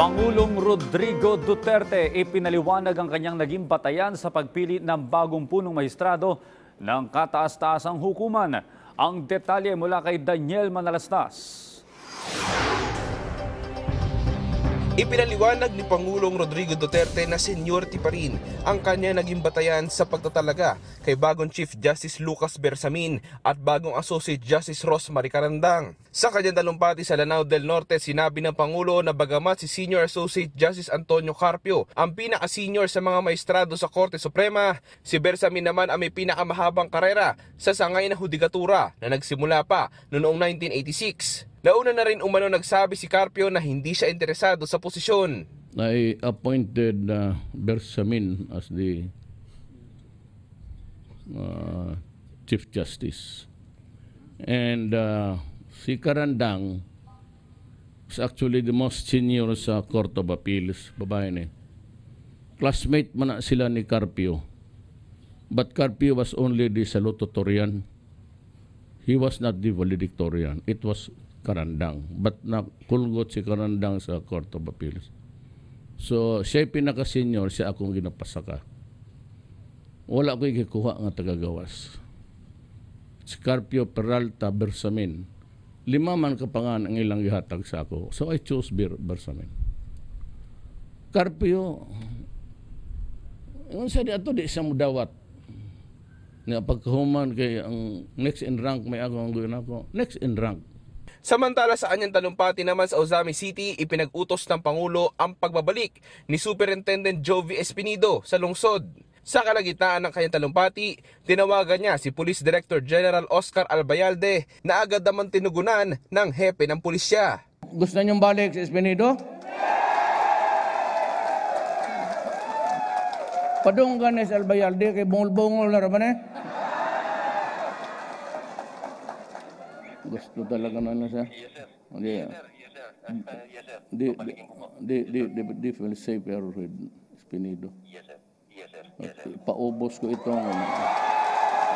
Pangulong Rodrigo Duterte ipinaliwanag ang kanyang naging batayan sa pagpili ng bagong punong maestrado ng kataas-taasang hukuman. Ang detalye mula kay Daniel Manalastas. Ipinaliwanag ni Pangulong Rodrigo Duterte na seniority pa rin ang kanya naging batayan sa pagtatalaga kay bagong Chief Justice Lucas Bersamin at bagong Associate Justice Rosemary Carandang. Sa kanyang talumpati sa Lanao del Norte, sinabi ng Pangulo na bagamat si Senior Associate Justice Antonio Carpio ang pinaka-senior sa mga maestrado sa Korte Suprema, si Bersamin naman ang may pinakamahabang karera sa sangay na hudikatura na nagsimula pa noong 1986. Nauna na rin umano nagsabi si Carpio na hindi siya interesado sa posisyon. I appointed uh, Bersamin as the uh, Chief Justice. And uh, si Karandang is actually the most senior sa Court of Appeals, babae ni. Classmate man na sila ni Carpio. But Carpio was only the salutatorian. He was not the valedictorian. It was Karandang. But nakulgot si Karandang sa Court of Appeals. So, siya pinaka-senior, siya akong ginapasaka. Wala ko ikikuha nga tagagawas. Scarpio Peralta Bersamin. Lima man kapangan ang ilang gihatag sa ako. So, I chose Bir Bersamin. Carpio, yung sa di ato, di siya mudawat. Nga pagkahuman kay ang next in rank may ako ang gawin ako. Next in rank. Samantala sa anyang talumpati naman sa Ozami City, ipinag-utos ng Pangulo ang pagbabalik ni Superintendent Jovi Espinido sa lungsod. Sa kalagitnaan ng kanyang talumpati, tinawagan niya si Police Director General Oscar Albayalde na agad naman tinugunan ng hepe ng pulisya. Gusto niyong balik sa Espinido? Padung ka ni Albayalde kay bungol-bungol na raman eh. Gusto talaga na na siya. Yes, sir. Yes, sir. Yes, sir. Di, di, di, di, di, di feel safer with Espinido. Yes, sir. Yes, sir. Paubos ko itong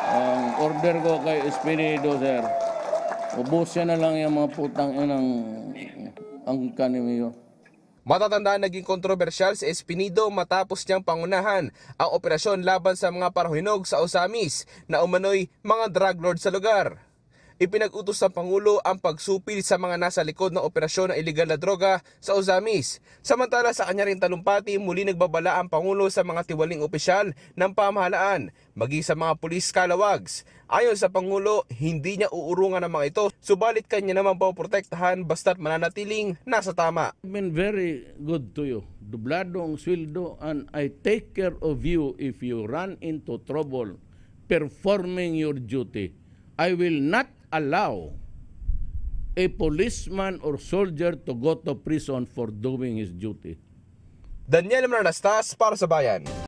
ang order ko kay Espinido, sir. Ubusin na lang yung mga putang inang ang kanimiyo. Matatandaan naging kontrobersyal si Espinido matapos niyang pangunahan ang operasyon laban sa mga parahinog sa Osamis na umano'y mga drug lord sa lugar. Ipinag-utos ng Pangulo ang pagsupil sa mga nasa likod ng operasyon ng iligal na droga sa Ozamis. Samantala sa kanya rin talumpati, muli nagbabala ang Pangulo sa mga tiwaling opisyal ng pamahalaan, maging sa mga pulis kalawags. Ayon sa Pangulo, hindi niya uurungan ang mga ito, subalit kanya naman poprotektahan basta't mananatiling nasa tama. I've been very good to you. Dublado ang sweldo and I take care of you if you run into trouble performing your duty. I will not allow a policeman or soldier to go to prison for doing his duty. Daniel Mananastas para sa Bayan.